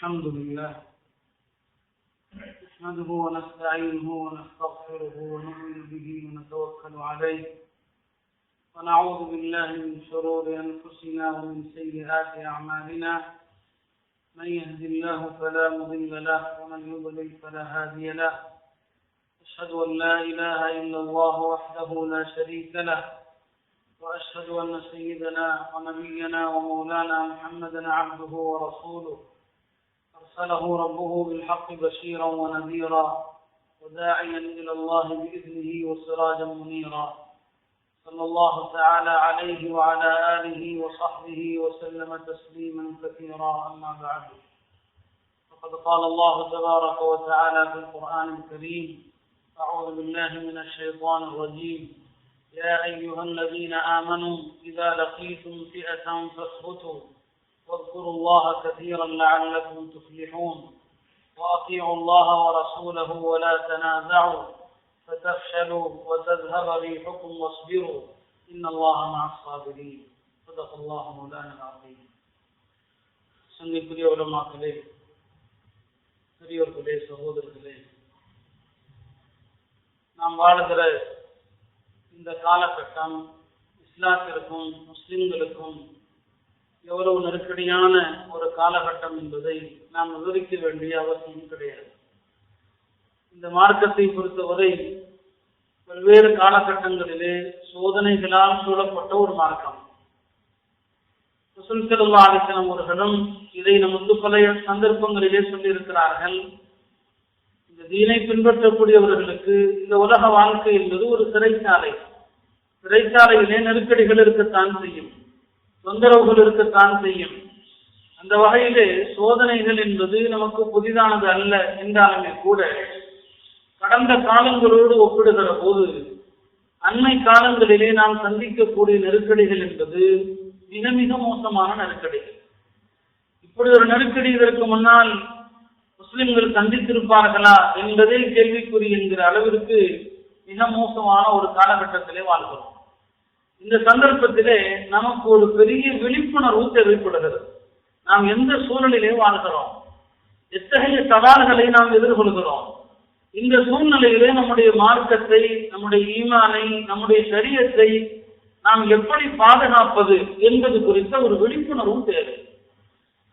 الحمد لله. نحمده ونستعينه ونستغفره ونؤمن به ونتوكل عليه. ونعوذ بالله من شرور أنفسنا ومن سيئات أعمالنا. من يهد الله فلا مضل له ومن يضلل فلا هادي له. أشهد أن لا إله إلا الله وحده لا شريك له. وأشهد أن سيدنا ونبينا ومولانا محمدا عبده ورسوله. أرسله ربه بالحق بشيرا ونذيرا وداعيا إلى الله بإذنه وسراجا منيرا. صلى الله تعالى عليه وعلى آله وصحبه وسلم تسليما كثيرا. أما بعد فقد قال الله تبارك وتعالى في القرآن الكريم أعوذ بالله من الشيطان الرجيم. يا أيها الذين آمنوا إذا لقيتم فئة فاثبتوا واذكروا الله كثيرا لعلكم تفلحون وأطيعوا الله ورسوله ولا تنازعوا فتفشلوا وتذهب ريحكم واصبروا إن الله مع الصابرين صدق الله مولانا العظيم சங்கைக்குரிய உலமாக்களே பெரியோர்களே சகோதரர்களே நாம் வாழுகிற இந்த காலகட்டம் இஸ்லாத்திற்கும் முஸ்லிம்களுக்கும் எவ்வளவு நெருக்கடியான ஒரு காலகட்டம் என்பதை நாம் விவரிக்க வேண்டிய அவசியம் கிடையாது. இந்த மார்க்கத்தை பொறுத்தவரை பல்வேறு காலகட்டங்களிலே சோதனைகளால் சூழப்பட்ட ஒரு மார்க்கம். சுல்சல்லா அலிசனம் அவர்களும் இதை நமக்கு பல சந்தர்ப்பங்களிலே சொல்லியிருக்கிறார்கள். இந்த தீனை பின்பற்றக்கூடியவர்களுக்கு இந்த உலக வாழ்க்கை என்பது ஒரு சிறைச்சாலை. சிறைச்சாலையிலே நெருக்கடிகள் இருக்கத்தான் செய்யும். தொந்தரவுகள் இருக்கத்தான் செய்யும். அந்த வகையிலே சோதனைகள் என்பது நமக்கு புதிதானது அல்ல என்றாலுமே கூட கடந்த காலங்களோடு ஒப்பிடுகிற போது அண்மை காலங்களிலே நாம் சந்திக்கக்கூடிய நெருக்கடிகள் என்பது மிக மிக மோசமான நெருக்கடிகள். இப்படி ஒரு நெருக்கடி இதற்கு முன்னால் முஸ்லிம்கள் சந்தித்திருப்பார்களா என்பதே கேள்விக்குறி என்கிற அளவிற்கு மிக மோசமான ஒரு காலகட்டத்திலே வாழ்கிறோம். இந்த சந்தர்ப்பத்திலே நமக்கு ஒரு பெரிய விழிப்புணர்வு தேவைப்படுகிறது. நாம் எந்த சூழலிலே வாழ்கிறோம்? எத்தகைய சவால்களை நாம் எதிர்கொள்கிறோம்? இந்த சூழ்நிலையிலே நம்முடைய மார்க்கத்தை நம்முடைய ஈமானை நம்முடைய சரியத்தை நாம் எப்படி பாதுகாப்பது என்பது குறித்த ஒரு விழிப்புணர்வும் தேவை.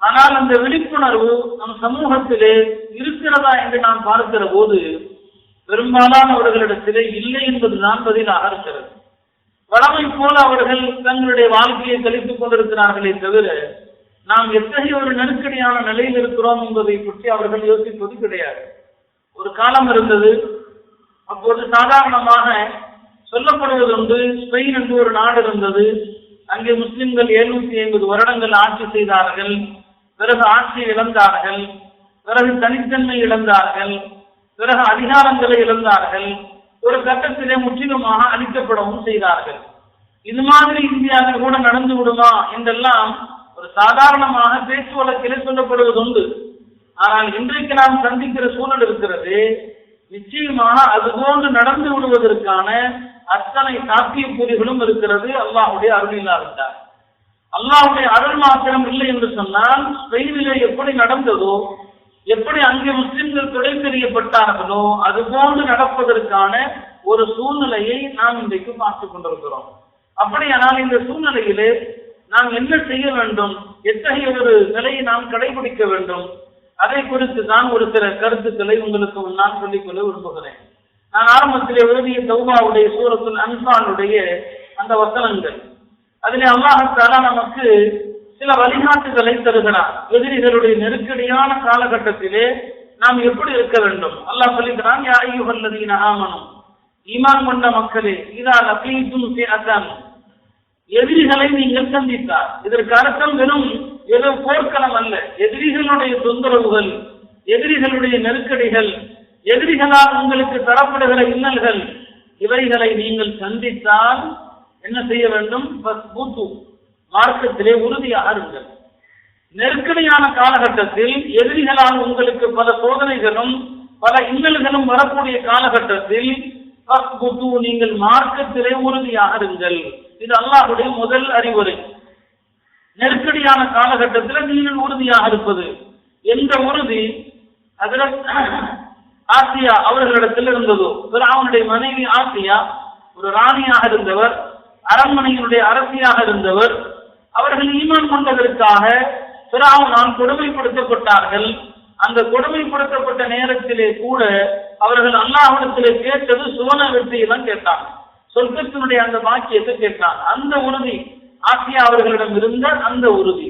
ஆனால் அந்த விழிப்புணர்வு நம் சமூகத்திலே இருக்கிறதா என்று நாம் பார்க்கிற போது பெரும்பாலானவர்களிடத்திலே இல்லை என்பதுதான் பதிலாக இருக்கிறது. வளமை போல அவர்கள் தங்களுடைய வாழ்க்கையை கழித்துக் கொண்டிருக்கிறார்களே தவிர நாம் எத்தகைய ஒரு நெருக்கடியான நிலையில் இருக்கிறோம் என்பதை பற்றி அவர்கள் யோசிப்பது கிடையாது. ஒரு காலம் இருந்தது. அப்போது சாதாரணமாக சொல்லப்படுவது உண்டு ஸ்பெயின் என்று ஒரு நாடு இருந்தது. அங்கே முஸ்லிம்கள் எழுநூத்தி ஐம்பது வருடங்கள் ஆட்சி செய்தார்கள். பிறகு ஆட்சியை இழந்தார்கள். பிறகு தனித்தன்மை இழந்தார்கள். பிறகு அதிகாரங்களை இழந்தார்கள். ஒரு கட்டத்திலே முற்றிலுமாக அழிக்கப்படவும் செய்தார்கள். இது மாதிரி இந்தியாவில் கூட நடந்து விடுமா என்றெல்லாம் ஒரு சாதாரணமாக பேச்சு வழக்கிலே சொல்லப்படுவது உண்டு ஆனால் இன்றைக்கு நாம் சந்திக்கிற சூழல் இருக்கிறது நிச்சயமாக அதுபோன்று நடந்து விடுவதற்கான அத்தனை சாத்தியக்கூறுகளும் இருக்கிறது. அல்லாஹுடைய அருள் இருந்தார் அல்லாஹுடைய அருள் மாத்திரம் இல்லை என்று சொன்னால் ஸ்பெயினிலே எப்படி நடந்ததோ எப்படி அங்கே முஸ்லிம்கள் துடை தெரியப்பட்டார்களோ அது போன்று நடப்பதற்கான ஒரு சூழ்நிலையை நாம் இன்றைக்கு பார்த்துக் கொண்டிருக்கிறோம். அப்படியானால் இந்த சூழ்நிலையிலே நாம் என்ன செய்ய வேண்டும்? எத்தகைய ஒரு நிலையை நாம் கடைபிடிக்க வேண்டும்? அதை குறித்து தான் ஒரு சில கருத்துக்களை உங்களுக்கு நான் சொல்லிக்கொள்ள விரும்புகிறேன். நான் ஆரம்பத்திலே எழுதிய தௌபாவுடைய சூரத்துல் அன்பானுடைய அந்த வசனங்கள். அதிலே அல்லாஹால நமக்கு சில வழிகாட்டுகளை தருகிறார். எதிரிகளுடைய நெருக்கடியான காலகட்டத்திலே நாம் எப்படி இருக்க வேண்டும்? அல்லாஹ் சொல்லுகிறான் யாயுகல்லதீன ஆமனும் ஈமான் கொண்ட மக்களே இதா லபீதும் அதான் எதிரிகளை நீங்கள் சந்தித்தார் இதற்கு அர்த்தம் வெறும் ஏதோ போர்க்களம் அல்ல. எதிரிகளுடைய தொந்தரவுகள் எதிரிகளுடைய நெருக்கடிகள் எதிரிகளால் உங்களுக்கு தரப்படுகிற இன்னல்கள் இவைகளை நீங்கள் சந்தித்தால் என்ன செய்ய வேண்டும்? மார்க்கத்திலே உறுதியாக இருங்கள் நெருக்கடியான காலகட்டத்தில் எதிரிகளால் உங்களுக்கு பல சோதனைகளும் பல இன்னல்களும் வரக்கூடிய காலகட்டத்தில் நீங்கள் மார்க்கத்திலே உறுதியாக இருங்கள். இது அல்லாஹுடைய முதல் அறிவுரை. நெருக்கடியான காலகட்டத்தில் நீங்கள் உறுதியாக இருப்பது. எந்த உறுதி? அதில் ஆசியா அவர்களிடத்தில் இருந்ததோ? அவனுடைய மனைவி ஆசியா ஒரு ராணியாக இருந்தவர் அரண்மனையினுடைய அரசியாக இருந்தவர் அவர்கள் ஈமான் கொண்டதற்காக நான் கொடுமைப்படுத்தப்பட்டார்கள். அந்த கொடுமைப்படுத்தப்பட்ட நேரத்திலே கூட அவர்கள் அல்லாஹிடத்திலே கேட்டது சுவன வெற்றியை தான் கேட்டாங்க. சொர்க்கத்தினுடைய அந்த பாக்கியத்தை கேட்டாங்க. அந்த உறுதி ஆசியா அவர்களிடம் இருந்த அந்த உறுதி.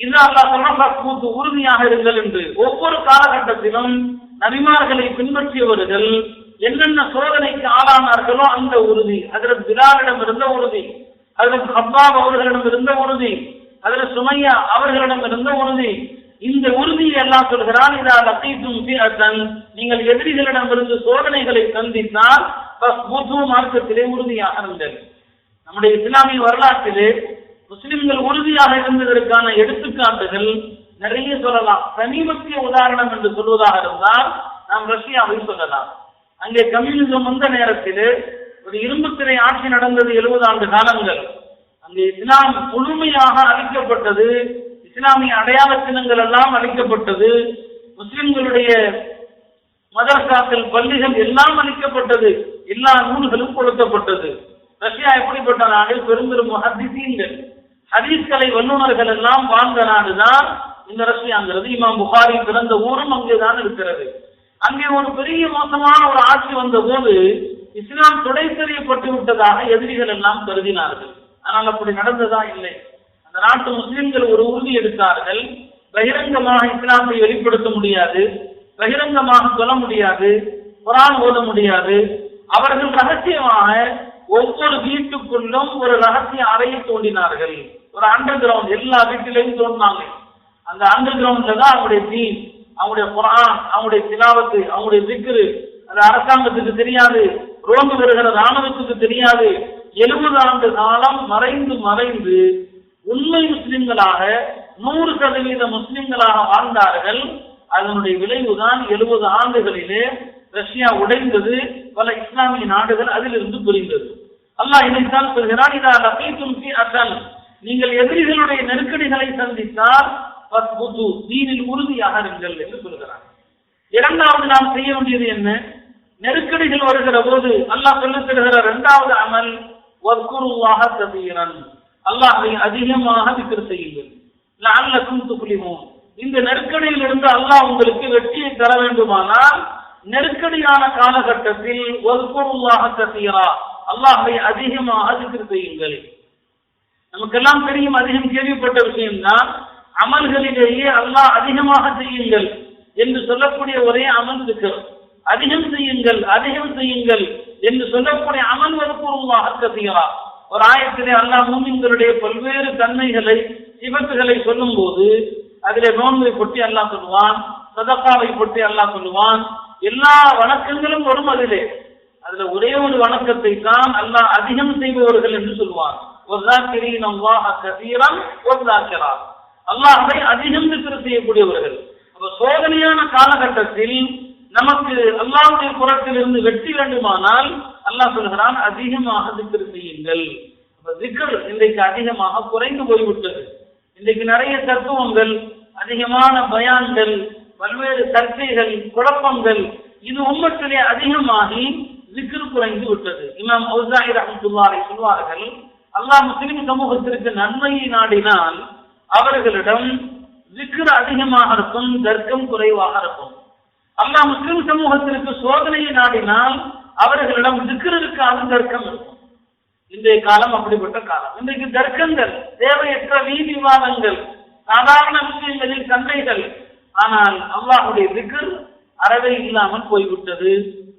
இது அல்லா சொல்ற உறுதியாக இருங்கள் என்று. ஒவ்வொரு காலகட்டத்திலும் நபிமார்களை பின்பற்றியவர்கள் என்னென்ன சோதனைக்கு ஆளானார்களோ அந்த உறுதி. அதில் பிலாலிடம் இருந்த உறுதி. அதில் ஹப்பாப் அவர்களிடம் இருந்த உறுதி அதில் சுமையா அவர்களிடம் இருந்த உறுதி. இந்த உறுதியை எல்லாம் சொல்கிறான் இதா லத்தீத்தும் நீங்கள் எதிரிகளிடம் இருந்து சோதனைகளை சந்தித்தால் மார்க்கத்திலே உறுதியாக இருந்தது. நம்முடைய இஸ்லாமிய வரலாற்றிலே முஸ்லிம்கள் உறுதியாக இருந்ததற்கான எடுத்துக்காட்டுகள் நிறைய சொல்லலாம். சமீபத்திய உதாரணம் என்று சொல்வதாக இருந்தால் நாம் ரஷ்யாவை சொல்லலாம். அங்கே கம்யூனிசம் வந்த நேரத்தில் ஒரு இரும்புத்திரை ஆட்சி நடந்தது எழுபது ஆண்டு காலங்கள். அங்கே இஸ்லாம் முழுமையாக அழிக்கப்பட்டது. இஸ்லாமிய அடையாள சின்னங்கள் எல்லாம் அழிக்கப்பட்டது. முஸ்லிம்களுடைய மதரசாக்கள் பள்ளிகள் எல்லாம் அளிக்கப்பட்டது எல்லா நூல்களும் கொடுக்கப்பட்டது ரஷ்யா எப்படிப்பட்ட நாடு பெரும்பெரும் ஹதீசீன்கள் ஹதீஸ்கலை வல்லுநர்கள் எல்லாம் வாழ்ந்த நாடுதான் இந்த ரஷ்யாங்கிறது. இமாம் புகாரி பிறந்த ஊரும் அங்கேதான் இருக்கிறது. அங்கே ஒரு பெரிய மோசமான ஒரு ஆட்சி வந்த போது இஸ்லாம் துடை தெரியப்பட்டு விட்டதாக எதிரிகள் எல்லாம் கருதினார்கள். ஆனால் அப்படி நடந்ததா? இல்லை. அந்த நாட்டு முஸ்லிம்கள் ஒரு உறுதி எடுத்தார்கள். பகிரங்கமாக இஸ்லாத்தை வெளிப்படுத்த முடியாது. பகிரங்கமாக சொல்ல முடியாது. குரான் ஓத முடியாது. அவர்கள் ரகசியமாக ஒவ்வொரு வீட்டுக்குள்ளும் ஒரு ரகசிய அறையை தோண்டினார்கள். ஒரு அண்டர் கிரவுண்ட் எல்லா வீட்டிலையும் தோண்டினாங்க. அந்த அண்டர் கிரவுண்ட்ல தான் அவங்களுடைய தீன் அவங்களுடைய குரான் அவங்களுடைய திலாவத்து அவங்களுடைய திக்ரு. அந்த அரசாங்கத்துக்கு தெரியாது. ரோந்து வருகிற ராணுவத்துக்கு தெரியாது. எழுபது ஆண்டு காலம் மறைந்து மறைந்து உண்மை முஸ்லிம்களாக நூறு சதவீத முஸ்லிம்களாக வாழ்ந்தார்கள். அதனுடைய விளைவுதான் எழுபது ஆண்டுகளிலே ரஷ்யா உடைந்தது. பல இஸ்லாமிய நாடுகள் அதிலிருந்து புரிந்தது. அல்லாஹ் இதைத்தான் சொல்கிறான் இதா லபீத்தும் அசல் நீங்கள் எதிரிகளுடைய நெருக்கடிகளை சந்தித்தால் தீனில் உறுதியாக இருங்கள் என்று சொல்கிறார் இரண்டாவது நாம் செய்ய வேண்டியது என்ன? நெருக்கடிகள் வருகிற போது அல்லாஹ் சொல்லித் தருகிற இரண்டாவது அமல் வர்க்குருவாக தபீரன் அல்லாஹை அதிகமாக விக்கிர செய்யுங்கள். லஅல்லக்கும் துஃப்லிஹூன் இந்த நெருக்கடியில் இருந்து அல்லாஹ் உங்களுக்கு வெற்றியை தர வேண்டுமானால் நெருக்கடியான காலகட்டத்தில் வர்க்குருவாக கசீரா அல்லாஹை அதிகமாக விக்கிர செய்யுங்கள். நமக்கெல்லாம் தெரியும் அதிகம் கேள்விப்பட்ட விஷயம்தான் அமல்களிலேயே அல்லாஹ் அதிகமாக செய்யுங்கள் என்று சொல்லக்கூடிய ஒரே அமல் இருக்கிறது அதிகம் செய்யுங்கள் அதிகம் செய்யுங்கள் என்று சொல்லக்கூடிய அமல் வகுப்புருவாக கசீரா ஒரு ஆயத்திலே அல்லாஹ் மூமின்களுடைய பல்வேறு தன்மைகளை சிவத்துகளை சொல்லும் போது அதிலே நோன்பை பற்றி அல்லாஹ் சொல்லுவான் சதக்காவை பற்றி அல்லாஹ் சொல்லுவான். எல்லா வணக்கங்களும் வரும் அதிலே. அதுல ஒரே ஒரு வணக்கத்தை தான் அல்லாஹ் அதிகம் செய்பவர்கள் என்று சொல்லுவான். அல்லாஹை அதிகம் திரு செய்யக்கூடியவர்கள். சோதனையான காலகட்டத்தில் நமக்கு அல்லாஹுடைய புறத்திலிருந்து வெற்றி வேண்டுமானால் அல்லாஹ் சொல்கிறான் அதிகமாக திக்ர் செய்யுங்கள். அப்ப திக்ர் இன்றைக்கு அதிகமாக குறைந்து போய்விட்டது. இன்றைக்கு நிறைய தத்துவங்கள் அதிகமான பயான்கள் பல்வேறு சர்ச்சைகள் குழப்பங்கள் இது உம்மத்திலே அதிகமாகி திக்ரு குறைந்து விட்டது. இமாம் ஔசாஹி ரஹமத்துல்லாரை சொல்வார்கள் அல்லாஹ் முஸ்லிம் சமூகத்திற்கு நன்மையை நாடினால் அவர்களிடம் திக்ர் அதிகமாக இருக்கும் தர்க்கம் குறைவாக இருக்கும். அல்லாஹ் முஸ்லிம் சமூகத்திற்கு சோதனையை நாடினால் அவர்களிடம் திக்ர் தர்க்கம் இருக்கும். இன்றைய காலம் அப்படிப்பட்ட காலம். இன்றைக்கு தர்க்கங்கள் தேவையற்ற வீதி விவாதங்கள் சாதாரண விஷயங்களில் சண்டைகள். ஆனால் அல்லாஹுடைய திக்ர் அறவே இல்லாமல் போய்விட்டது.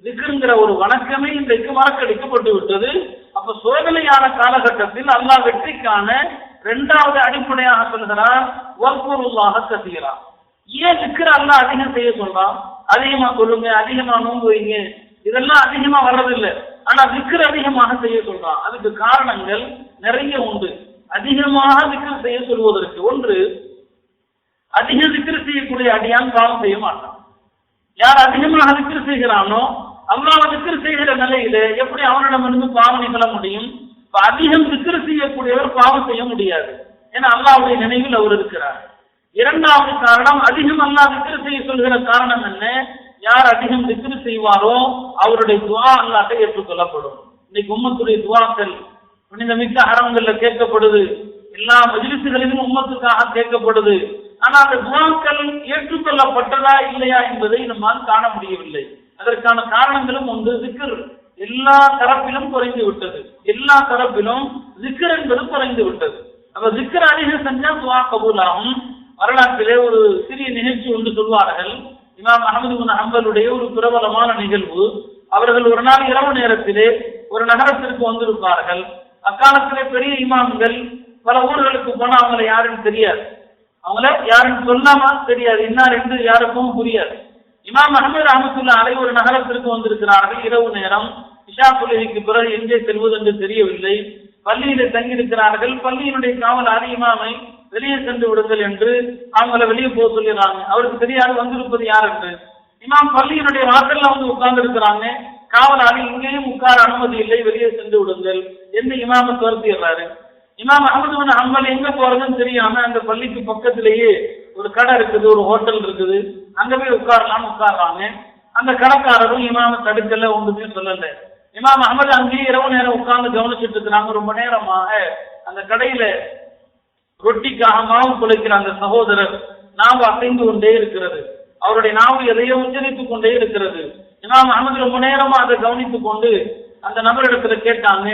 திக்ருங்கிற ஒரு வணக்கமே இன்றைக்கு மறக்கடிக்கப்பட்டு விட்டது. அப்ப சோதனையான காலகட்டத்தில் அல்லாஹ் வெற்றிக்கான இரண்டாவது அடிப்படையாக சொல்கிறார் ஒர்பொருளாக கசீரா. ஏன் திக்ர அல்லாஹ் அதிகம் செய்ய சொல்றான்? அதிகமா சொல்லுங்க அதிகமா நோன்பு வைங்க. இதெல்லாம் அதிகமா வர்றதில்லை. ஆனா விக்கிர அதிகமாக செய்ய சொல்றான். அதுக்கு காரணங்கள் நிறைய உண்டு. அதிகமாக விக்கிர செய்ய சொல்வதற்கு ஒன்று அதிக விக்கிர செய்யக்கூடிய அடியான் பாவம் செய்ய மாட்டான். யார் அதிகமாக விக்கிர செய்கிறானோ அல்லாஹ் விக்கிர செய்கிற நிலையில எப்படி அவனிடமிருந்து பாவம் நிகழ முடியும்? இப்ப அதிகம் விக்கிர செய்யக்கூடியவர் பாவம் செய்ய முடியாது. ஏன்னா அல்லாவுடைய நினைவில் அவர் இருக்கிறார். இரண்டாவது காரணம் அதிகம் அல்லாஹ் திக்ரு செய்ய சொல்கிற காரணம் என்ன? யார் அதிகம் திக்ரு செய்வாரோ அவருடைய துவா அல்லாட்டை ஏற்றுக்கொள்ளப்படும். இன்னைக்கு உம்மத்துடைய துவாக்கள் புனிதமிக்க ஹரங்கள்ல கேட்கப்படுது. எல்லா மஜிலிசுகளிலும் உம்மத்துக்காக கேட்கப்படுது. ஆனா அந்த துவாக்கள் ஏற்றுக்கொள்ளப்பட்டதா இல்லையா என்பதை நம்மால் காண முடியவில்லை. அதற்கான காரணங்களும் ஒன்று திக்ர். எல்லா தரப்பிலும் குறைந்து விட்டது. எல்லா தரப்பிலும் திக்ர் என்பது குறைந்து விட்டது. அப்ப திக்ர் அதிகம் செஞ்சா துவா கபூல் ஆகும் வரலாற்றிலே ஒரு சிறிய நிகழ்ச்சி ஒன்று சொல்வார்கள். இமாம் அகமது முன் ஹம்பலுடைய ஒரு பிரபலமான நிகழ்வு. அவர்கள் ஒரு நாள் இரவு நேரத்திலே ஒரு நகரத்திற்கு வந்திருப்பார்கள். அக்காலத்திலே பெரிய இமாம்கள் பல ஊர்களுக்கு போனா அவங்களை யாருன்னு தெரியாது. அவங்கள யாருன்னு சொல்லாம தெரியாது. இன்னார் என்று யாருக்கும் புரியாது. இமாம் அகமது ரஹமத்துல்லா அலை ஒரு நகரத்திற்கு வந்திருக்கிறார்கள் இரவு நேரம். இஷா தொழுகைக்கு பிறகு எங்கே செல்வது என்று தெரியவில்லை. பள்ளியில தங்கியிருக்கிறார்கள். பள்ளியினுடைய காவலாளி இமாமை வெளியே சென்று விடுங்கள் என்று அவங்கள வெளியே போக சொல்லிடுறாங்க. அவருக்கு தெரியாது வந்திருப்பது யார் என்று. இமாம் பள்ளியினுடைய வாசல்ல வந்து உட்கார்ந்து இருக்கிறாங்க காவலாளி இங்கேயும் உட்கார அனுமதி இல்லை வெளியே சென்று விடுங்கள் என்று இமாம துரத்திடுறாரு. இமாம் அகமது பின் ஹம்பல் எங்க போறதுன்னு தெரியாம அந்த பள்ளிக்கு பக்கத்திலேயே ஒரு கடை இருக்குது ஒரு ஹோட்டல் இருக்குது. அங்க போய் உட்காரலாம்னு உட்கார்றாங்க. அந்த கடைக்காரரும் இமாம தடுக்கல ஒன்றுமே சொல்லல. இமாம் அகமது அங்கேயே இரவு நேரம் உட்கார்ந்து கவனிச்சுட்டு இருக்கிறாங்க. ரொம்ப நேரமாக அந்த கடையில ரொட்டிக்காக மாவு குலைக்கிற அந்த சகோதரர் நாவு அசைந்து கொண்டே இருக்கிறது. அவருடைய நாவு எதையோ உச்சரித்துக் கொண்டே இருக்கிறது. இமாம் அகமது ரொம்ப நேரமா அதை கவனித்துக் கொண்டு அந்த நபரிடத்துல கேட்டாங்க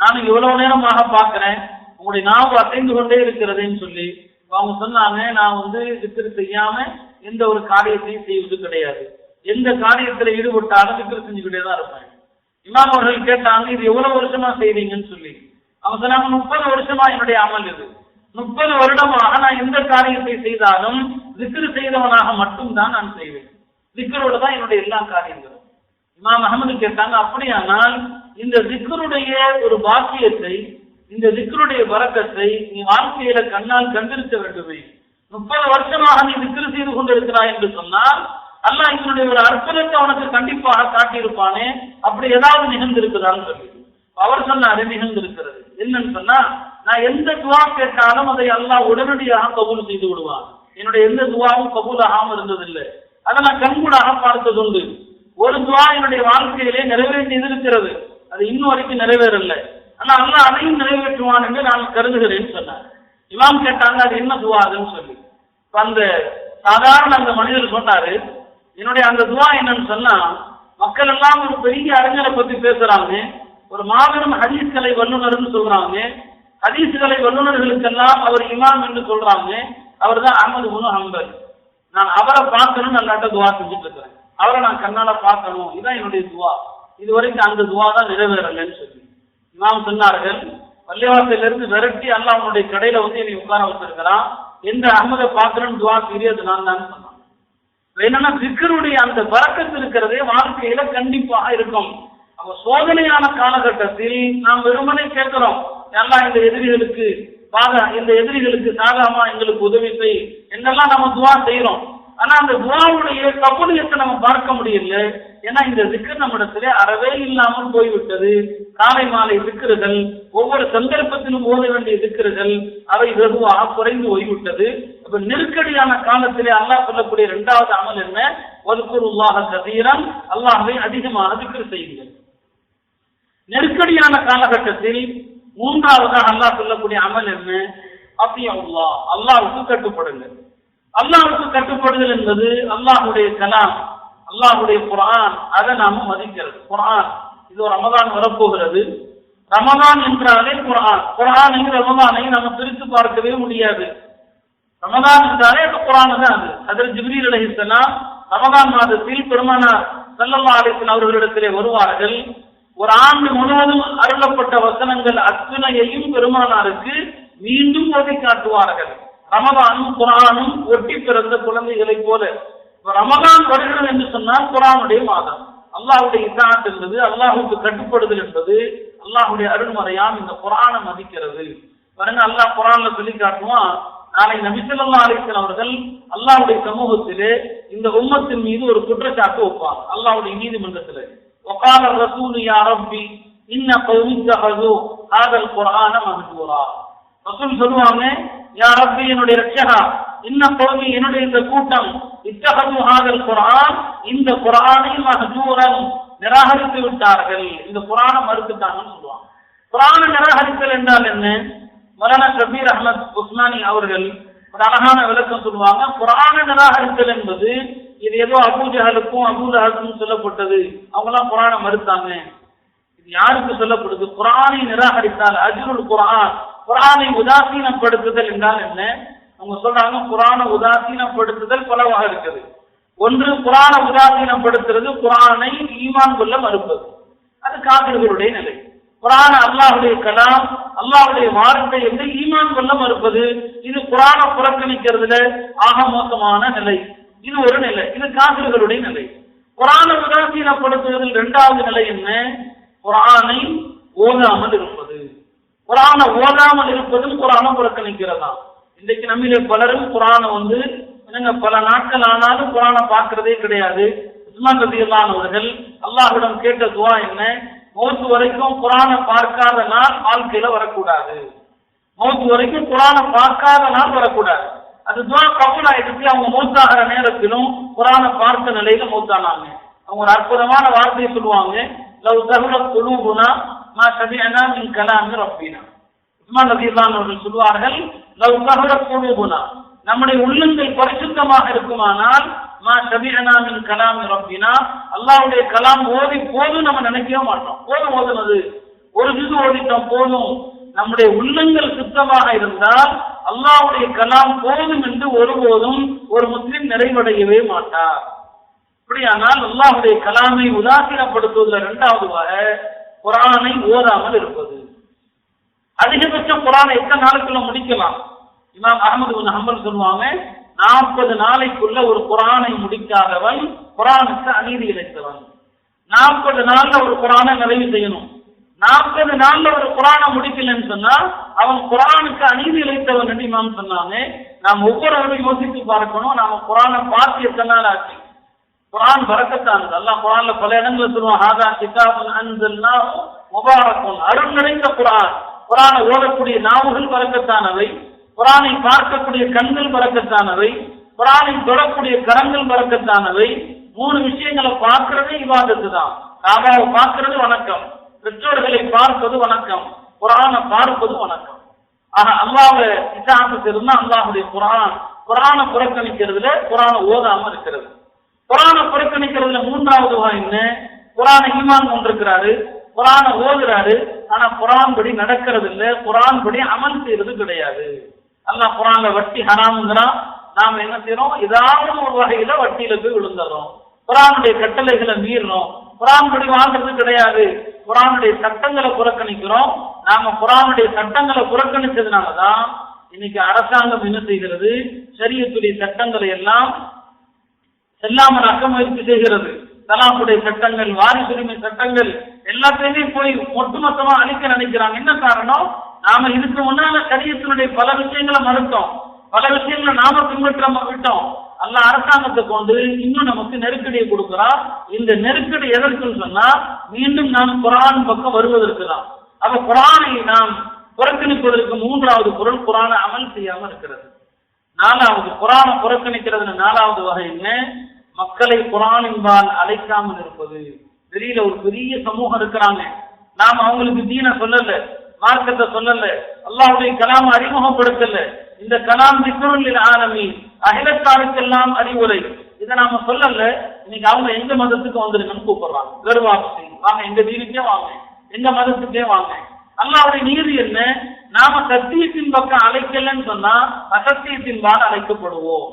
நானும் இவ்வளவு நேரமாக பாக்குறேன் உங்களுடைய நாவு அசைந்து கொண்டே இருக்கிறதுன்னு சொல்லி. அவங்க சொன்னாங்க நான் வந்து திக்ரு செய்யாம எந்த ஒரு காரியத்தையும் செய்வது கிடையாது. எந்த காரியத்துல ஈடுபட்டாலும் திக்ரு செஞ்சுக்கிட்டே தான் இருப்பேன். இமாம் அவர்கள் கேட்டாங்க இது எவ்வளவு வருஷமா செய்றீங்கன்னு சொல்லி. அவங்க சொன்னாங்க முப்பது வருஷமா என்னுடைய அமல் இது. முப்பது வருடமாக நான் எந்த காரியத்தை செய்தாலும் திக்ரு செய்தவனாக மட்டும்தான் நான் செய்வேன். திக்ரோட தான் என்னுடைய எல்லா காரியங்களும். இமாம் அகமது கேட்டாங்க அப்படியானால் இந்த திக்ருடைய ஒரு பாக்கியத்தை இந்த திக்ருடைய வரக்கத்தை நீ வாழ்க்கையில கண்ணால் கண்டிருக்க வேண்டுமே. முப்பது வருஷமாக நீ திக்ரு செய்து கொண்டிருக்கிறாய் என்று சொன்னால் அல்ல இதனுடைய ஒரு அற்புதத்தை அவனுக்கு கண்டிப்பாக காட்டியிருப்பானே. அப்படி ஏதாவது நிகழ்ந்திருக்குதான்னு சொல்லி. அவர் சொன்னாரு நிகழ்ந்திருக்கிறது. என்னன்னு சொன்னா நான் எந்த துவா கேட்டாலும் அதை எல்லாம் உடனடியாக கபூல் செய்து விடுவான். என்னுடைய எந்த துவாவும் கபூல் ஆகாமல் இருந்ததில்லை. அதை நான் கண்கூடாக பார்த்ததுண்டு. ஒரு துவா என்னுடைய வாழ்க்கையிலே நிறைவேற்றி இருக்கிறது அது இன்னும் வரைக்கும் நிறைவேறலை. ஆனா அல்லாஹ் அதையும் நிறைவேற்றுவான் என்று நான் கருதுகிறேன்னு சொன்னார். இமாம் கேட்டாங்க அது என்ன துவா அதுன்னு சொல்லி. இப்போ அந்த சாதாரண அந்த மனிதர் சொன்னாரு என்னுடைய அந்த துவா என்னன்னு சொன்னா மக்கள் எல்லாம் ஒரு பெரிய அறிஞரை பத்தி பேசுறாங்க. ஒரு மாபெரும் ஹதீஸ் கலை வல்லுநர்னு சொல்றாங்க. ஹதீசுகளை வல்லுநர்களுக்கெல்லாம் அவர் இமாம் என்று சொல்றாங்க. அவர் தான் அகமது முனு ஹம்பல். நான் அவரை பார்க்கணும் நல்லாட்ட துவா செஞ்சுட்டு இருக்கிறேன். அவரை நான் கண்ணால பார்க்கணும். இதான் என்னுடைய துவா. இது வரைக்கும் அந்த துவா தான் நிறைவேறலைன்னு சொல்லி. இமாம் சொன்னார்கள் பள்ளிவாசலிருந்து விரட்டி அல்ல அவனுடைய கடையில வந்து என்னை உட்கார வச்சிருக்கிறான். எந்த அகமதை பார்க்கணும்னு துவா தெரியாது நான் தான் சொன்னான். என்னன்னா சிக்கருடைய அந்த பறக்கத்து இருக்கிறதே வாழ்க்கையில கண்டிப்பாக இருக்கும். அப்ப சோதனையான காலகட்டத்தில் நாம் வெறுமனே கேட்கிறோம் எல்லாம் இந்த எதிரிகளுக்கு பாக இந்த எதிரிகளுக்கு சாகாமா எங்களுக்கு உதவி செய். என்னெல்லாம் நம்ம துவா செய்யறோம் ஆனா அந்த துவாவுடைய கபூலியத்தை நம்ம பார்க்க முடியல ஏன்னா இந்த திக்கர் நம்மிடத்திலே அறவே இல்லாமல் போய்விட்டது. காலை மாலை திக்கர்கள் ஒவ்வொரு சந்தர்ப்பத்திலும் ஓத வேண்டிய திக்கர்கள் அவை வெகுவாக குறைந்து போய்விட்டது. அப்ப நெருக்கடியான காலத்திலே அல்லாஹ் சொல்லக்கூடிய இரண்டாவது அமல் என்ன? ஒதுக்குருல்லாக கதீரம் அல்லாஹை அதிகமாக திக்கர் செய்யுங்கள். நெருக்கடியான காலகட்டத்தில் மூன்றாவதாக அல்லாஹ் சொல்லக்கூடிய அமல் என்ன? அத்தியல்லா அல்லாவுக்கு கட்டுப்படுங்கள். அல்லாவுக்கு கட்டுப்படுதல் என்பது அல்லாஹ்வுடைய கலாம் அல்லாஹ்வுடைய குரான் அதை நாம மதிக்கிறது. குரான் இது ஒரு ரமதான் வரப்போகிறது. ரமதான் என்றாலே குரான் குர்ஆனையும் ரமதானையும் நம்ம பிரித்து பார்க்கவே முடியாது. ரமதான் என்றாலே அது குர்ஆன் தான் அது. அதில் ஜிப்ரீல் அலஹிஸ்லாம் ரமதான் மாதத்தில் பெருமானார் சல்லல்லா அலிஸ்லாம் அவர்களிடத்திலே வருவார்கள். ஒரு ஆண்டு முழுவதும் அருளப்பட்ட வசனங்கள் அத்தனையையும் பெருமானாருக்கு மீண்டும் ஓதி காட்டுவார்கள். ரமதானும் குரானும் ஒட்டி பிறந்த குழந்தைகளைப் போல. ரமதான் வருகிறது என்று சொன்னால் குரானுடைய மாதம். அல்லாஹுடைய இசாத் என்பது அல்லாஹுக்கு கட்டுப்படுதல் என்பது அல்லாஹுடைய அருள்மறையாம் இந்த குரானை மதிக்கிறது. பாருங்க அல்லாஹ் குரான்ல சொல்லி காட்டுவான் நாளை நபிசல்லா அலிஸ்லாம் அவர்கள் அல்லாஹுடைய சமூகத்திலே இந்த உம்மத்தின் மீது ஒரு குற்றச்சாட்டு வைப்பான் அல்லாஹுடைய நீதிமன்றத்திலே. وقال الرسول يا ربي إن قوم اتخذوا هذا القرآن مهجورا ரசூல் சொல்லுவாங்க யா ரப்பி என்னுடைய ரட்சகா இன்ன கோமி என்னுடைய இந்த கூட்டம் இத்தகது ஹாதல் குரான் இந்த குரானை மஹஜூரன் நிராகரித்து விட்டார்கள் இந்த குரானை மறுத்துட்டாங்கன்னு சொல்லுவாங்க குரானை நிராகரித்தல் என்றால் என்ன மரண கபீர் அஹமத் உஸ்மானி அவர்கள் ஒரு அழகான விளக்கம் சொல்லுவாங்க குரானை நிராகரித்தல் என்பது இது ஏதோ அபூஜஹலுக்கும் அபூஜஹலுக்கும் சொல்லப்பட்டது. அவங்களாம் குரானை மறுத்தாங்க. இது யாருக்கு சொல்லப்படுது? குரானை நிராகரித்தால் அஜுருள் குரான் குரானை உதாசீனப்படுத்துதல் என்றால் என்ன? அவங்க சொல்றாங்க குரானை உதாசீனப்படுத்துதல் பலவாக இருக்குது. ஒன்று குரானை உதாசீனப்படுத்துறது குரானை ஈமான் கொள்ள மறுப்பது. அது காவிர்களுடைய நிலை. குரான அல்லாஹுடைய கலாம் அல்லாஹுடைய வார்த்தை என்று ஈமான் கொள்ள மறுப்பது. இது குரானை புறக்கணிக்கிறதுல ஆக மோசமான நிலை. இது ஒரு நிலை. இது காவிர்களுடைய நிலை. குரானை உதாசீனப்படுத்துவதில் இரண்டாவது நிலை என்ன? குரானை ஓதாமல் இருப்பது. குரானை ஓதாமல் இருப்பதும் குரானை புறக்கணிக்கிறதா? இன்றைக்கு நம்மிலே பலரும் குரானை வந்து என்னங்க பல நாட்கள் ஆனாலும் குரானை பார்க்கறதே கிடையாது. உஸ்மான் ரதியல்லான் அவர்கள் அல்லாஹ்விடம் கேட்ட துவா என்ன? மௌத்து வரைக்கும் குரானை பார்க்காத நாள் வாழ்க்கையில வரக்கூடாது. மௌத்து வரைக்கும் குரானை பார்க்காத நாள் வரக்கூடாது. அது துவா கபூல் ஆயிடுச்சு அவங்க மூத்தாகிற நேரத்திலும் குரான பார்த்த நிலையில மூத்தானாங்க. அவங்க ஒரு அற்புதமான வார்த்தையை சொல்லுவாங்க. லவ் தகுல குலூபுனா மா சபிஅனா மின் கலாமி ரப்பினா. உஸ்மான் ரதியல்லான் அவர்கள் சொல்வார்கள் லவ் தகுல குலூபுனா. நம்முடைய உள்ளங்கள் பரிசுத்தமாக இருக்குமானால் மா சபிஅனா மின் கலாம் ரப்பினா. அல்லாவுடைய கலாம் ஓதி போதும் நம்ம நினைக்கவே மாட்டோம். போதும் ஓதுனது. ஒரு ஜுது ஓதிட்டோம் போதும். நம்முடைய உள்ளங்கள் சுத்தமாக இருந்தால் அல்லாவுடைய கலாம் போதும் என்று ஒருபோதும் ஒரு முஸ்லிம் நிறைவடையவே மாட்டார். அப்படியானால் அல்லாஹுடைய கலாமை உதாசீனப்படுத்துவதில் இரண்டாவதுவாக குரானை ஓதாமல் இருப்பது. அதிகபட்சம் குரானை எத்தனை நாளுக்குள்ள முடிக்கலாம்? இமாம் அகமது பின் ஹம்பல் சொல்லுவாங்க நாற்பது நாளைக்குள்ள ஒரு குரானை முடிக்காதவன் குரானுக்கு அநீதி இழைத்தவன். நாற்பது நாள்ல ஒரு குரானை நிறைவு செய்யணும். நாற்பது நாள்ல ஒரு குரானை முடிக்கலன்னு சொன்னா அவன் குரானுக்கு அநீதி இழைத்தவன் என்று இமாம் சொன்னாங்க நாம் ஒவ்வொருவரும் யோசித்து பார்க்கணும் நாம குரானை பார்த்து எத்தனை நாள் ஆச்சு? குரான் பறக்கத்தானது. அல்லாஹ் குரான்ல பல இடங்களில் சொல்லுவான் ஹாதா கிதாபுன் அன்சல்னாஹு முபாரக்கும் அருள் நிறைந்த குரான். குரானை ஓடக்கூடிய நாவுகள் பறக்கத்தானவை. குரானை பார்க்கக்கூடிய கண்கள் பறக்கத்தானவை. குரானை தொடக்கூடிய கரங்கள் பறக்கத்தானவை. மூணு விஷயங்களை பார்க்கறதே இவாதத்து தான் காபாவை பார்க்கறது வணக்கம். பெற்றோர்களை பார்ப்பது வணக்கம். குரானை பார்ப்பது வணக்கம். ஆக அல்லாஹ்வை இசாசத்து இருந்தா அல்லாஹுடைய குரான். குரானை புறக்கணிக்கிறதுல குரானை ஓதாம இருக்கிறது. குரானை புறக்கணிக்கிறதுல மூன்றாவது வகை என்ன? குரானை ஈமான் கொண்டிருக்கிறாரு. குரானை ஓதுறாரு. ஆனா குரான் படி நடக்கிறது இல்ல. குரான் படி அமல் செய்யறது கிடையாது. அல்லாஹ் குரான்ல வட்டி ஹராமுங்கிறான். நாம என்ன செய்யறோம்? ஏதாவது ஒரு வகையில வட்டியில போய் விழுந்துடுறோம் குரானுடைய கட்டளைகளை மீறணும். குரான் படி வாழ்றது கிடையாது. குரானுடைய சட்டங்களை புறக்கணிக்கிறோம். நாம குரானுடைய சட்டங்களை புறக்கணிச்சதுனாலதான் இன்னைக்கு அரசாங்கம் என்ன செய்கிறது? சரியத்துடைய சட்டங்களை எல்லாம் செல்லாமல் அக்க முயற்சி செய்கிறது. தலாப்புடைய சட்டங்கள் வாரிசுரிமை சட்டங்கள் எல்லாத்தையுமே போய் ஒட்டுமொத்தமா அழிக்க நினைக்கிறாங்க. என்ன காரணம்? நாம இதுக்கு முன்னால சரியத்தினுடைய பல விஷயங்களை மறுத்தோம். பல விஷயங்களை நாம பின்பற்ற விட்டோம். அல்ல அரசாங்கத்தை கொண்டு இன்னும் நமக்கு நெருக்கடியை கொடுக்கிறான் இந்த நெருக்கடி எதற்குன்னு சொன்னா மீண்டும் நாம் குரான் பக்கம் வருவதற்கு தான் அப்ப குரானை நாம் புறக்கணிப்பதற்கு மூன்றாவது பொருள் குரானை அமல் செய்யாம இருக்கிறது. நாலாவது குரானை புறக்கணிக்கிறதுல நாலாவது வகை என்ன? மக்களை குரானின்பால் அழைக்காமல் இருப்பது. வெளியில ஒரு பெரிய சமூகம் இருக்கிறாங்க. நாம் அவங்களுக்கு தீன சொல்லல மார்க்கத்தை சொல்லல அல்லாவுடைய கலாம் அறிமுகப்படுத்தல. இந்த கலாம் திக்ருல் ஆரம்பி அகிலத்தாருக்கெல்லாம் அறிவுரை. இதை நாம சொல்லல. இன்னைக்கு அவங்க எந்த மதத்துக்கு வந்துருங்கன்னு கூப்பிடுறாங்க. கருவாசி வாங்க எங்க வீடுக்கே வாங்க. எங்க மதத்துக்கே வாங்க. அல்லாவுடைய நீதி என்ன? நாம சத்தியத்தின் பக்கம் அழைக்கலன்னு சொன்னா அசத்தியத்தின் பால் அழைக்கப்படுவோம்.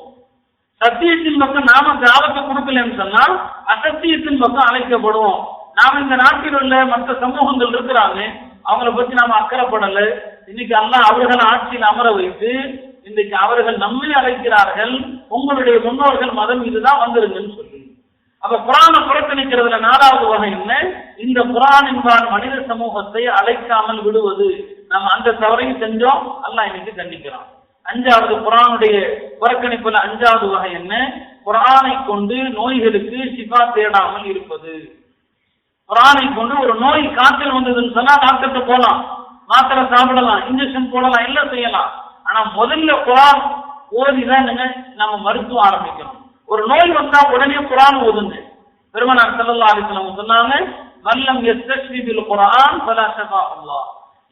சத்தியத்தின் பக்கம் நாம தாவத்தை கொடுக்கலன்னு சொன்னா அசத்தியத்தின் பக்கம் அழைக்கப்படுவோம். நாம இந்த நாட்டில் உள்ள மற்ற சமூகங்கள் இருக்கிறாங்க. அவங்கள பத்தி நாம அக்கறைப்படல. இன்னைக்கு அல்லாஹ் அவர்கள் ஆட்சியில் அமர வைத்து இன்னைக்கு அவர்கள் நம்மை அழைக்கிறார்கள் உங்களுடைய முன்னோர்கள் மதம் இதுதான் வந்துருங்கன்னு சொல்லி. அப்ப குரானை புறக்கணிக்கிறதுல நாலாவது வகை என்ன? இந்த குரான் என்பான் மனித சமூகத்தை அழைக்காமல் விடுவது. நம்ம அந்த தவறையும் செஞ்சோம் அல்லாஹ் இன்னைக்கு கண்டிக்கிறான். அஞ்சாவது குரானுடைய புறக்கணிப்புல அஞ்சாவது வகை என்ன? குரானை கொண்டு நோய்களுக்கு சிபா தேடாமல் இருப்பது. குரானை கொண்டு ஒரு நோய் காய்ச்சல் வந்ததுன்னு சொன்னா டாக்டர்கிட்ட போலாம். மாத்திரை சாப்பிடலாம் இன்ஜெக்ஷன் போடலாம் எல்லாம் செய்யலாம். ஆனா முதல்ல குரான் ஓதிதான் நம்ம மருத்துவம் ஆரம்பிக்கணும். ஒரு நோய் வந்தா உடனே குரான் ஓதுங்க. பெருமனார் செல்லல்லா அலிஸ்லாம் சொன்னாங்க வல்லம் யஸ்தஸ்வி குரான் குர்ஆன் ஃபலா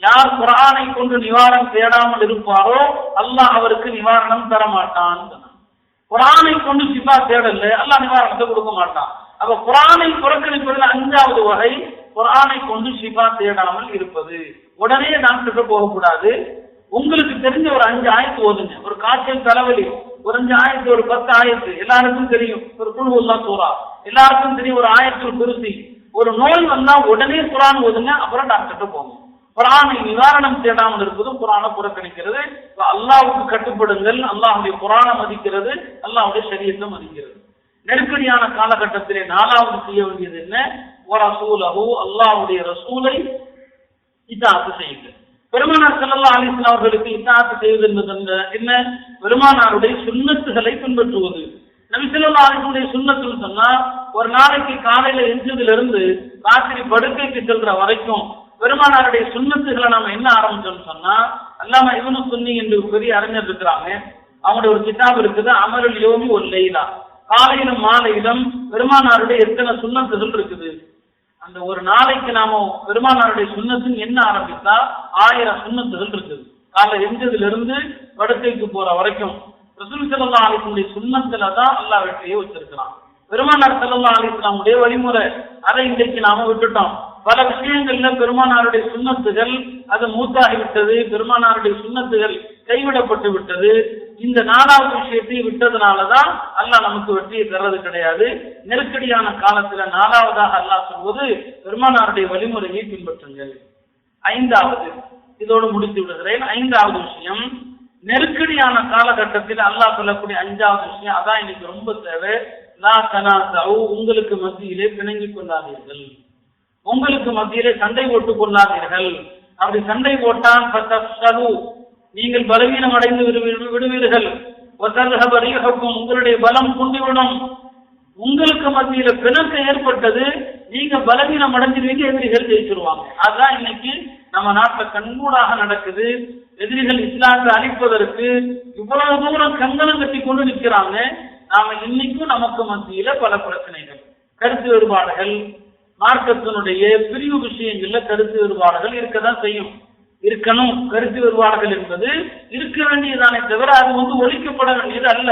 யார் குரானை கொண்டு நிவாரணம் தேடாமல் இருப்பாரோ அல்லாஹ் அவருக்கு நிவாரணம் தர மாட்டான் குரானை கொண்டு சிபா தேடல அல்லாஹ் நிவாரணத்தை கொடுக்க மாட்டான். அப்ப குரானை புறக்கணிப்பதில் அஞ்சாவது வகை குரானை கொண்டு சிபா தேடாமல் இருப்பது. உடனே டாக்டர்கிட்ட போகக்கூடாது. உங்களுக்கு தெரிஞ்ச ஒரு அஞ்சு ஆயத்து ஓதுங்க. ஒரு காய்ச்சல் தலைவலி ஒரு அஞ்சு ஆயத்து ஒரு பத்து ஆயத்து எல்லாருக்கும் தெரியும். ஒரு குழு எல்லாம் சூறா. எல்லாருக்கும் தெரியும் ஒரு ஆயத்து குருசி ஒரு நோய் வந்தா உடனே குரான் ஓதுங்க அப்புறம் டாக்டர்கிட்ட போகும் குரானை நிவாரணம் தேடாமல் இருப்பது குரானை புறக்கணிக்கிறது. அல்லாவுக்கு கட்டுப்படுங்கள் அல்லாவுடைய குரானை மதிக்கிறது அல்லாவுடைய சரியத்தை மதிக்கிறது. நெருக்கடியான காலகட்டத்திலே நாலாவது செய்ய வேண்டியது என்ன? ஒரு ரசூலஹு அல்லாவுடைய ரசூலை இத்தாத்து செய்யுங்கள். பெருமானார் செல்லல்லா அலைஹி அவர்களுக்கு இத்தாத்து செய்வது என்பது என்ன- பெருமானாருடைய சுண்ணத்துகளை பின்பற்றுவது. நபி செல்லல்லா அலிஸ்லுடைய சுண்ணத்துன்னு சொன்னா ஒரு நாளைக்கு காலையில எஞ்சதுல இருந்து ராத்திரி படுக்கைக்கு செல்ற வரைக்கும் பெருமானாருடைய சுண்ணத்துகளை நாம என்ன ஆரம்பிச்சோம்னு சொன்னா அல்லாம இவனு சுன்னி என்று பெரிய அறிஞர் இருக்கிறாங்க. அவங்களுடைய ஒரு கிதாப் இருக்குது அமருல் யோமி ஒரு லெய்லா. காலையிலும் மாலையிலும் பெருமானாருடைய எத்தனை சுண்ணத்துகள் இருக்குது? அந்த ஒரு நாளைக்கு நாம பெருமானாருடைய சுண்ணத்துன்னு என்ன ஆரம்பித்தா ஆயிரம் சுண்ணத்துகள் இருக்குது. காலை எஞ்சதுல இருந்து படுக்கைக்கு போற வரைக்கும் ரசூல் சல்லா அலிஸ்லமுடைய சுண்ணத்துல தான் அல்லாஹ் வெற்றியை வச்சிருக்கலாம் பெருமானார் செல்லா அலிஸ்லாமுடைய வழிமுறை அதை இன்றைக்கு நாம விட்டுட்டோம். பல விஷயங்கள்ல பெருமானாருடைய சுண்ணத்துகள் அது மூத்தாகி விட்டது பெருமானாருடைய சுண்ணத்துகள் கைவிடப்பட்டு விட்டது இந்த நாலாவது விஷயத்தை விட்டதுனாலதான் அல்லாஹ் நமக்கு வெற்றியை தர்றது கிடையாது. நெருக்கடியான காலத்துல நாலாவதாக அல்லாஹ் சொல்வது பெருமானாருடைய வழிமுறையை பின்பற்றுங்கள். ஐந்தாவது இதோடு முடித்து விடுகிறேன். ஐந்தாவது விஷயம் நெருக்கடியான காலகட்டத்தில் அல்லாஹ் சொல்லக்கூடிய அஞ்சாவது விஷயம் அதான் இன்னைக்கு ரொம்ப தேவை. லா தனாசவு உங்களுக்கு மத்தியிலே பிணங்கிக் கொள்ளாதீர்கள். உங்களுக்கு மத்தியிலே சண்டை போட்டுக் கொள்ளாதீர்கள். அப்படி சண்டை போட்டால் நீங்கள் பலவீனம் அடைந்து விடுவீர்கள். உங்களுடைய பலம் குண்டிவிடும். உங்களுக்கு மத்தியில பிணக்கு ஏற்பட்டது நீங்க பலவீனம் அடைஞ்சிருவீங்க எதிரிகள் ஜெயிச்சிருவாங்க. அதுதான் இன்னைக்கு நம்ம நாட்டுல கண்கூடாக நடக்குது. எதிரிகள் இஸ்லாத்தை அழிப்பதற்கு இவ்வளவு தூரம் கங்கணம் கட்டி கொண்டு நிற்கிறாங்க. நாம இன்னைக்கும் நமக்கு மத்தியில பல பிரச்சனைகள். கருத்து வேறுபாடுகள் மார்க்கத்தினுடைய பிரிவு விஷயங்கள்ல கருத்து வேறுபாடுகள் இருக்கதான் செய்யும். இருக்கணும் கருத்து வேறுபாடுகள் என்பது இருக்க வேண்டியதானே தவிர அது வந்து ஒழிக்கப்பட வேண்டியது அல்ல.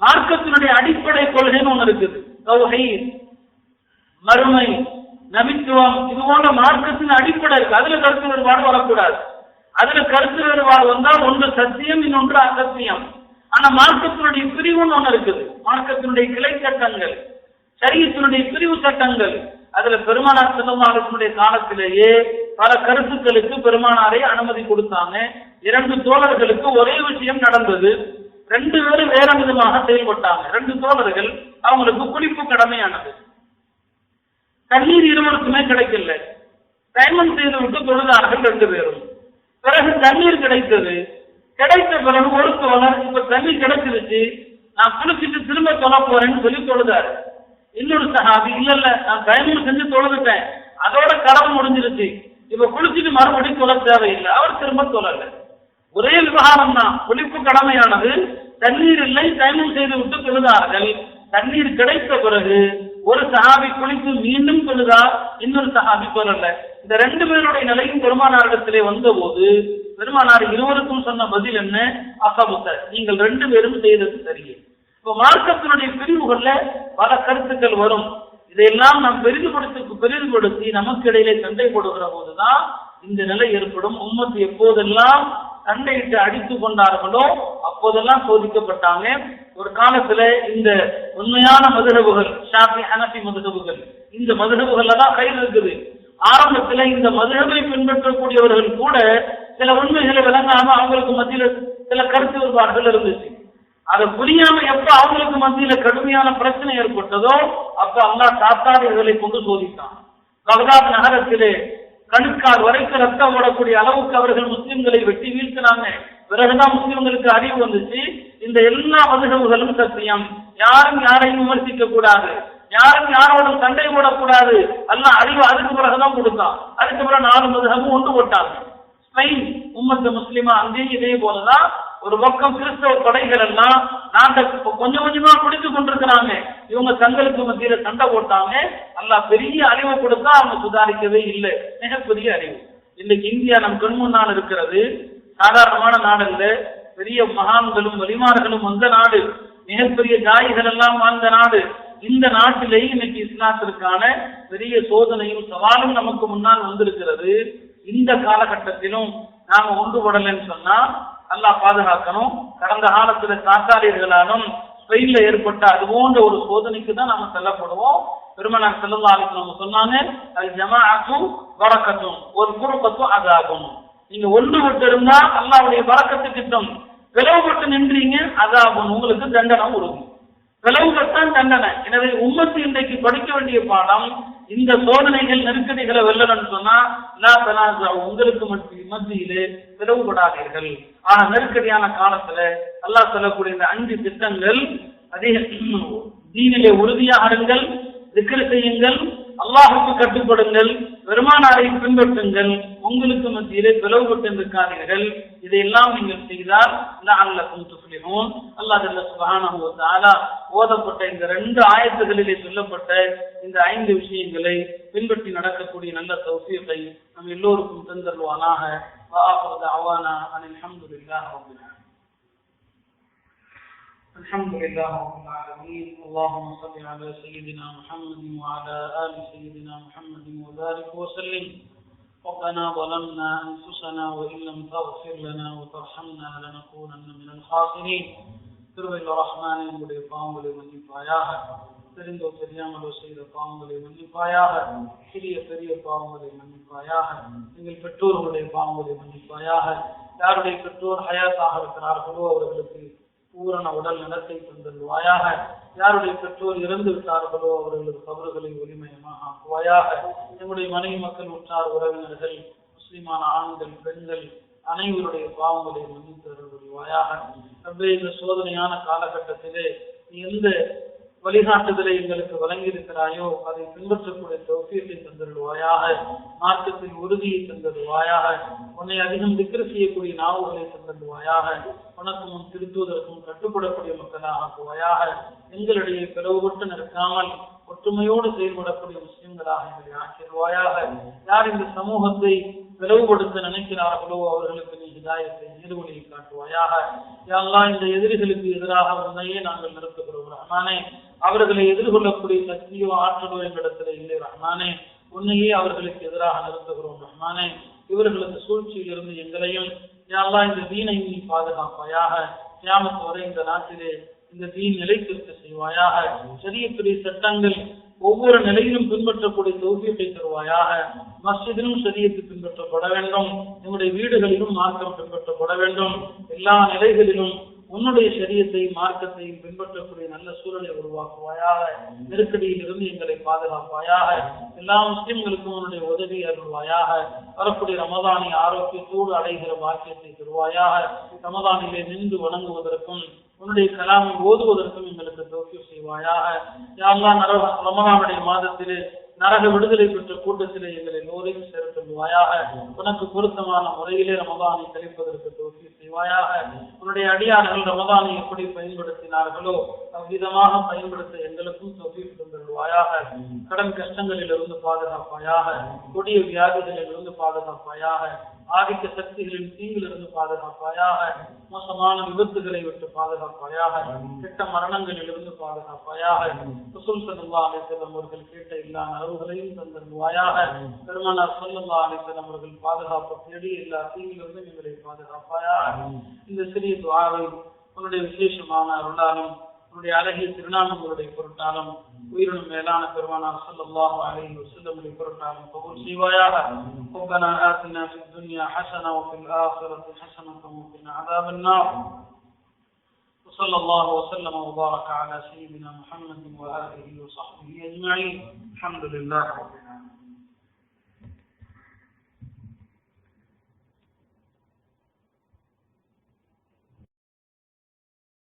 மார்க்கத்தினுடைய அடிப்படை கொள்கைன்னு ஒண்ணு இருக்குது. தௌஹீத், மறுமை நபித்துவம் இது போன்ற மார்க்கத்தின் அடிப்படை இருக்கு. அதுல கருத்து வேறுபாடு வரக்கூடாது. அதுல கருத்து வேறுபாடு வந்தால் ஒன்று சத்தியம் இன்னொன்று அசத்தியம். ஆனா மார்க்கத்தினுடைய பிரிவுன்னு ஒண்ணு இருக்குது. மார்க்கத்தினுடைய கிளை சட்டங்கள் சரியத்தினுடைய பிரிவு சட்டங்கள் அதுல பெருமானார் செல்லமாகத்தினுடைய காலத்திலேயே பல கருத்துக்களுக்கு பெருமானாரை அனுமதி கொடுத்தாங்க. இரண்டு தோழர்களுக்கு ஒரே விஷயம் நடந்தது. ரெண்டு பேரும் வேற விதமாக செயல்பட்டாங்க. ரெண்டு தோழர்கள் அவங்களுக்கு குளிப்பு கடமையானது. தண்ணீர் இருவருக்குமே கிடைக்கல. டைமண்ட் செய்து விட்டு தொழுதார்கள் ரெண்டு பேரும். பிறகு தண்ணீர் கிடைத்தது. கிடைத்த பிறகு ஒரு தோழர் இப்ப தண்ணீர் கிடைச்சிருச்சு. நான் குளிச்சுட்டு திரும்ப தொலை போறேன்னு சொல்லி தொழுதாரு. இன்னொரு சஹாபி இல்ல இல்ல நான் டைமண்ட் செஞ்சு தொழுதுட்டேன். அதோட கடமை முடிஞ்சிருச்சு. இப்ப குளிச்சுட்டு மறுபடியும் தொழ தேவையில்லை. அவர் திரும்ப தொழல. ஒரே விவகாரம் தான் குளிப்பு கடமையானது. தண்ணீர் இல்லை டைமம் செய்து விட்டு தொழுதார்கள். தண்ணீர் கிடைத்த பிறகு ஒரு சஹாபி குளித்து மீண்டும் தொழுதா இன்னொரு சஹாபி தொழல. இந்த ரெண்டு பேருடைய நிலையும் பெருமானாரிடத்திலே வந்தபோது பெருமானார் இருவருக்கும் சொன்ன பதில் என்ன? அசபுத்த நீங்கள் ரெண்டு பேரும் செய்தது சரியே. இப்ப மார்க்கத்தினுடைய பிரிவுகள்ல பல கருத்துக்கள் வரும். இதையெல்லாம் நாம் பெரிதுபடுத்தி பெரிதுபடுத்தி நமக்கு இடையிலே சண்டை போடுகிற போதுதான் இந்த நிலை ஏற்படும். உம்மத்து எப்போதெல்லாம் சண்டையிட்டு அடித்து கொண்டார்களோ அப்போதெல்லாம் சோதிக்கப்பட்டாங்க. ஒரு காலத்துல இந்த உண்மையான மதுரவுகள் ஷாபி ஹனஃபி மதுரவுகள் இந்த மதுரவுகள்ல தான் கயிறு இருக்குது. ஆரம்பத்துல இந்த மதுரவை பின்பற்றக்கூடியவர்கள் கூட சில உண்மைகளை விளங்காம அவங்களுக்கு மத்தியில் சில கருத்து வேறுபாடுகள் இருந்துச்சு. அதை புரியாம எப்ப அவங்களுக்கு மத்தியில கடுமையான பிரச்சனை ஏற்பட்டதோ அப்ப அல்லா சாத்தாடிகளை கொண்டு சோதித்தான். பகதாத் நகரத்திலே கணுக்கால் வரைக்கும் ரத்தம் ஓடக்கூடிய அளவுக்கு அவர்கள் முஸ்லிம்களை வெட்டி வீழ்த்தினாங்க. பிறகுதான் முஸ்லிம்களுக்கு அறிவு வந்துச்சு. இந்த எல்லா மதுகவுகளும் சத்தியம். யாரும் யாரையும் விமர்சிக்க கூடாது. யாரும் யாரோட சண்டை போடக்கூடாது. எல்லாம் அறிவு அதுக்கு பிறகுதான் கொடுத்தான். அதுக்கு பிறகு நாலு மதுகமும் ஒன்று போட்டாங்க. ஸ்பெயின் உம்மத்து முஸ்லிமா அங்கேயும் இதே போலதான் ஒரு பக்கம் கிறிஸ்தவ படைகள் எல்லாம் நாட்டை கொஞ்சம் கொஞ்சமா பிடிச்சு கொண்டிருக்கிறாங்க. இவங்க தங்களுக்கு மத்தியில சண்டை போட்டாங்க. நல்லா பெரிய அறிவு கொடுத்தா அவங்க சுதாரிக்கவே இல்லை. மிகப்பெரிய அறிவு. இன்னைக்கு இந்தியா நம் கண் முன்னால் இருக்கிறது. சாதாரணமான நாடு பெரிய மகான்களும் வலிமார்களும் வந்த நாடு. மிகப்பெரிய தாய்கள் எல்லாம் வாழ்ந்த நாடு. இந்த நாட்டிலேயே இன்னைக்கு இஸ்லாத்திற்கான பெரிய சோதனையும் சவாலும் நமக்கு முன்னால் வந்திருக்கிறது. இந்த காலகட்டத்திலும் நாம ஒன்றுபடலைன்னு சொன்னா நல்லா பாதுகாக்கணும். கடந்த காலத்துல தாத்தாரியர்களாலும் ஸ்பெயின்ல ஏற்பட்ட அது போன்ற ஒரு சோதனைக்கு தான் நாம செல்லப்படுவோம். பெருமனார் செல்லல்லா நம்ம சொன்னாங்க அது ஜமாஅத்தும் வரக்கத்தும் ஒரு குறுக்கத்தும் அதாகும் நீங்க ஒன்றுபட்டு இருந்தா அல்லாவுடைய வரக்கத்து திட்டம் பிளவுபட்டு நின்றீங்க அதாகும் உங்களுக்கு தண்டனை உருகும். பிளவுபட்டான் தண்டனை. எனவே உம்மத்து இன்றைக்கு படிக்க வேண்டிய பாடம் இந்த சோதனைகள் நெருக்கடிகளை வெல்லணும்னு சொன்னா லா உங்களுக்கு மட்டும் மத்தியிலே பிளவுபடாதீர்கள். ஆனா நெருக்கடியான காலத்துல அல்லாஹ் சொல்லக்கூடிய இந்த அஞ்சு திட்டங்கள் அதிக தீனிலே உறுதியாக இருங்கள் திக்ரு செய்யுங்கள் அல்லாஹுக்கு கட்டுப்படுங்கள் பெருமானாரை பின்பற்றுங்கள் உங்களுக்கு மத்தியிலே பிளவுபட்டு இருக்காதீர்கள் இதையெல்லாம் நீங்கள் செய்தால் அல்லக்கும் துஃப்லிஹூன். அல்லாஹ் அல்ல சுபானஹு தாலா ஓதப்பட்ட இந்த ரெண்டு ஆயத்துகளிலே சொல்லப்பட்ட இந்த ஐந்து விஷயங்களை பின்பற்றி நடக்கக்கூடிய நல்ல சௌசியத்தை நம் எல்லோருக்கும் தந்தருவானாக வாஹு அவானா அனில் அஹமதுல்லாஹ் ரபில் الحمد لله رب العالمين اللهم صل على سيدنا محمد وعلى آل سيدنا محمد وبارك وسلم ربنا ظلمنا أنفسنا وإن لم تغفر لنا وترحمنا لنكونن من الخاسرين திருவையில் ரஹ்மானே உங்களுடைய பாவங்களை மன்னிப்பாயாக தெரிந்தோ தெரியாமலோ செய்த பாவங்களை மன்னிப்பாயாக சிறிய பெரிய பாவங்களை மன்னிப்பாயாக எங்கள் பெற்றோர்களுடைய பாவங்களை மன்னிப்பாயாக யாருடைய பெற்றோர் ஹயாத்தாக இருக்கிறார்களோ அவர்களுக்கு பூரண உடல் நலத்தை தந்தல்வாயாக யாருடைய பெற்றோர் இறந்து விட்டார்களோ அவர்களது கபறுகளை ஒளிமயமாக ஆக்குவாயாக. எங்களுடைய மனைவி மக்கள் உற்றார் உறவினர்கள் முஸ்லிமான ஆண்கள் பெண்கள் அனைவருடைய பாவங்களை மன்னித்து அருள்வாயாக இந்த சோதனையான காலகட்டத்திலே நீ எந்த வழிகாட்டுதலை எங்களுக்கு வழங்கியிருக்கிறாயோ அதை பின்பற்றக்கூடிய தௌசியத்தை தந்தருவாயாக மார்க்கத்தின் உறுதியை தந்தருவாயாக உன்னை அதிகம் திக்ர செய்யக்கூடிய நாவுகளை தந்தருவாயாக உனக்கு திருத்துவதற்கும் கட்டுப்படக்கூடிய மக்களாக ஆக்குவாயாக எங்களிடையே பிளவுபட்டு நிற்காமல் ஒற்றுமையோடு செயல்படக்கூடிய முஸ்லிம்களாக எங்களை ஆக்கிடுவாயாக யார் இந்த சமூகத்தை பிளவுபடுத்த நினைக்கிறார்களோ அவர்களுக்கு நீ இதாயத்தை நேர்வழியை காட்டுவாயாக யாரெல்லாம் இந்த எதிரிகளுக்கு எதிராக உன்னையே நாங்கள் நிறுத்துகிறோம். ரஹ்மானே அவர்களை எதிர்கொள்ளக்கூடிய சக்தியோ ஆற்றலோ எங்களிடத்துல இல்லை. ரஹ்மானே உன்னையே அவர்களுக்கு எதிராக நிறுத்துகிறோம். ரஹ்மானே இவர்களது சூழ்ச்சியிலிருந்து எங்களையும் யாரெல்லாம் இந்த தீனை நீ பாதுகாப்பாயாக கியாமத்து வரை இந்த நாட்டிலே இந்த தீன் நிலைத்திருக்க செய்வாயாக சரியத்துடைய சட்டங்கள் ஒவ்வொரு நிலையிலும் பின்பற்றக்கூடிய தொகுப்பியத்தை தருவாயாக மஸ்ஜிதிலும் சரியத்து பின்பற்றப்பட வேண்டும் எங்களுடைய வீடுகளிலும் மார்க்கம் பின்பற்றப்பட வேண்டும் எல்லா நிலைகளிலும் உன்னுடைய சரியத்தை மார்க்கத்தையும் பின்பற்றக்கூடிய நல்ல சூழலை உருவாக்குவாயாக. நெருக்கடியில் இருந்து எங்களை பாதுகாப்பாயாக. எல்லா முஸ்லிம்களுக்கும் உன்னுடைய உதவி அருள்வாயாக. வரக்கூடிய ரமதானை ஆரோக்கியத்தோடு அடைகிற பாக்கியத்தை தருவாயாக. ரமதானிலே நின்று வணங்குவதற்கும் உன்னுடைய கலாமை ஓதுவதற்கும் எங்களுக்கு தோக்கியம் செய்வாயாக. யாரெல்லாம் ரமதானுடைய மாதத்திலே நரக விடுதலை பெற்ற கூட்டத்திலே எங்களை எல்லோரையும் சேர்த்துள்வாயாக உனக்கு பொருத்தமான முறையிலே ரமதானை கழிப்பதற்கு தோசி செய்வாயாக. உன்னுடைய அடியார்கள் ரமதானை எப்படி பயன்படுத்தினார்களோ அவ்விதமாக பயன்படுத்த எங்களுக்கும் தோக்கியம் தந்துடுவாயாக கடன் கஷ்டங்களில் இருந்து பாதுகாப்பாயாக கொடிய வியாதிகளில் இருந்து பாதுகாப்பாயாக. ஆதிக்க சக்திகளின் தீங்கிலிருந்து பாதுகாப்பாயாக மோசமான விபத்துகளை விட்டு பாதுகாப்பாயாக கெட்ட மரணங்களிலிருந்து பாதுகாப்பாயாக ரசூல் அலைஹி வஸல்லம் அவர்கள் கேட்ட எல்லா நலவுகளையும் தந்தருவாயாக பெருமானார் ஸல்லல்லாஹு அலைஹி வஸல்லம் அவர்கள் பாதுகாப்பு தேடி எல்லா தீங்கிலிருந்தும் எங்களை பாதுகாப்பாயாக. இந்த சிறிய துஆவை உன்னுடைய விசேஷமான அருளாலும் உன்னுடைய அழகிய திருநாமங்களுடைய பொருட்டாலும் உயிரினும் மேலான பெருமானார் ஸல்லல்லாஹு அலைஹி வஸல்லம் பொருட்டாலும் கபூல் செய்வாயாக ربنا آتنا في الدنيا حسنة وفي الآخرة حسنة وقنا عذاب النار وصلى الله وسلم وبارك على سيدنا محمد وآله وصحبه أجمعين الحمد لله رب العالمين